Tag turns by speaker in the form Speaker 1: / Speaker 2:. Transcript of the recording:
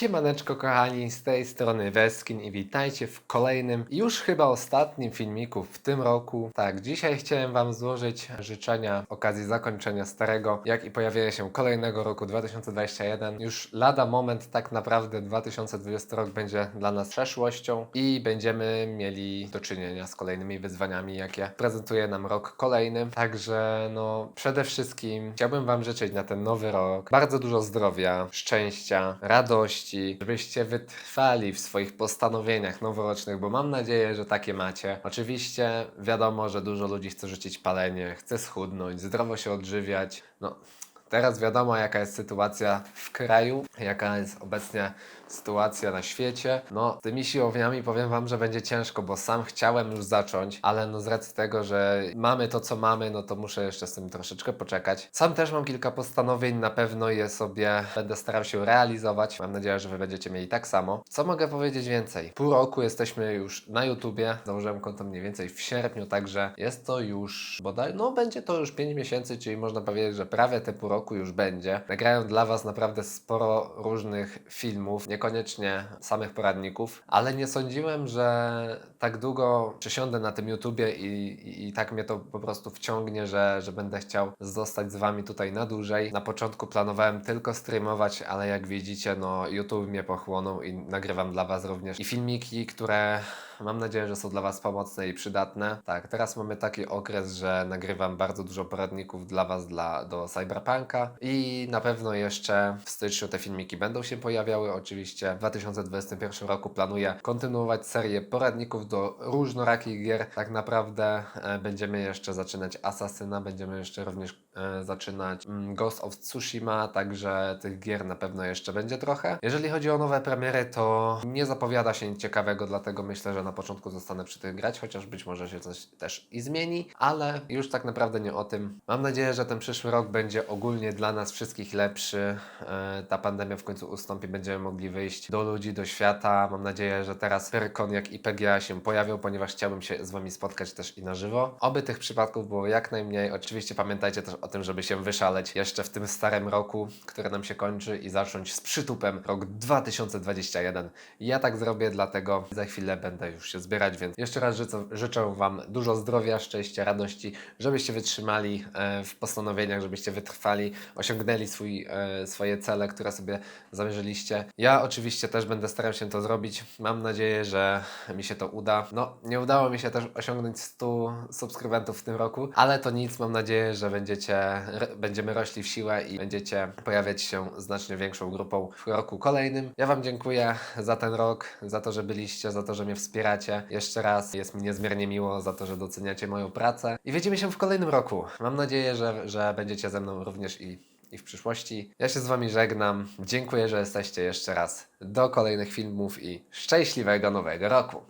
Speaker 1: Siemaneczko kochani, z tej strony Weskin i witajcie w kolejnym, już chyba ostatnim filmiku w tym roku. Tak, dzisiaj chciałem Wam złożyć życzenia okazji zakończenia starego, jak i pojawienia się kolejnego roku 2021. Już lada moment tak naprawdę 2020 rok będzie dla nas przeszłością i będziemy mieli do czynienia z kolejnymi wyzwaniami, jakie prezentuje nam rok kolejny. Także no, przede wszystkim chciałbym Wam życzyć na ten nowy rok bardzo dużo zdrowia, szczęścia, radości, żebyście wytrwali w swoich postanowieniach noworocznych, bo mam nadzieję, że takie macie. Oczywiście wiadomo, że dużo ludzi chce rzucić palenie, chce schudnąć, zdrowo się odżywiać. No, teraz wiadomo, jaka jest sytuacja w kraju, jaka jest obecnie sytuacja na świecie. No, z tymi siłowniami powiem Wam, że będzie ciężko, bo sam chciałem już zacząć, ale no z racji tego, że mamy to, co mamy, no to muszę jeszcze z tym troszeczkę poczekać. Sam też mam kilka postanowień, na pewno je sobie będę starał się realizować. Mam nadzieję, że Wy będziecie mieli tak samo. Co mogę powiedzieć więcej? Pół roku jesteśmy już na YouTubie. Założyłem konto mniej więcej w sierpniu, także jest to już bodaj, no będzie to już 5 miesięcy, czyli można powiedzieć, że prawie te pół roku już będzie. Nagrałem dla Was naprawdę sporo różnych filmów, niekoniecznie samych poradników, ale nie sądziłem, że tak długo przysiądę na tym YouTubie i, i, i tak mnie to po prostu wciągnie, że, że będę chciał zostać z Wami tutaj na dłużej. Na początku planowałem tylko streamować, ale jak widzicie, no YouTube mnie pochłonął i nagrywam dla Was również i filmiki, które mam nadzieję, że są dla Was pomocne i przydatne. Tak, teraz mamy taki okres, że nagrywam bardzo dużo poradników dla Was dla, do Cyberpunka i na pewno jeszcze w styczniu te filmiki będą się pojawiały. Oczywiście w 2021 roku planuję kontynuować serię poradników do różnorakich gier. Tak naprawdę e, będziemy jeszcze zaczynać Asasyna, będziemy jeszcze również zaczynać mm, Ghost of Tsushima, także tych gier na pewno jeszcze będzie trochę. Jeżeli chodzi o nowe premiery, to nie zapowiada się nic ciekawego, dlatego myślę, że na początku zostanę przy tych grać, chociaż być może się coś też i zmieni, ale już tak naprawdę nie o tym. Mam nadzieję, że ten przyszły rok będzie ogólnie dla nas wszystkich lepszy. E, Ta pandemia w końcu ustąpi, będziemy mogli wyjść do ludzi, do świata. Mam nadzieję, że teraz Pyrkon jak i PGA się pojawią, ponieważ chciałbym się z Wami spotkać też i na żywo. Oby tych przypadków było jak najmniej. Oczywiście pamiętajcie też o tym, żeby się wyszaleć jeszcze w tym starym roku, który nam się kończy i zacząć z przytupem rok 2021. Ja tak zrobię, dlatego za chwilę będę już się zbierać, więc jeszcze raz życzę, Wam dużo zdrowia, szczęścia, radości, żebyście wytrzymali e, w postanowieniach, żebyście wytrwali, osiągnęli swój, e, swoje cele, które sobie zamierzyliście. Ja oczywiście też będę starał się to zrobić. Mam nadzieję, że mi się to uda. No, nie udało mi się też osiągnąć 100 subskrybentów w tym roku, ale to nic. Mam nadzieję, że będziecie, r- będziemy rośli w siłę i będziecie pojawiać się znacznie większą grupą w roku kolejnym. Ja Wam dziękuję za ten rok, za to, że byliście, za to, że mnie wspieracie. Jeszcze raz jest mi niezmiernie miło za to, że doceniacie moją pracę. I widzimy się w kolejnym roku. Mam nadzieję, że, że będziecie ze mną również i i w przyszłości. Ja się z Wami żegnam. Dziękuję, że jesteście jeszcze raz. Do kolejnych filmów i szczęśliwego nowego roku.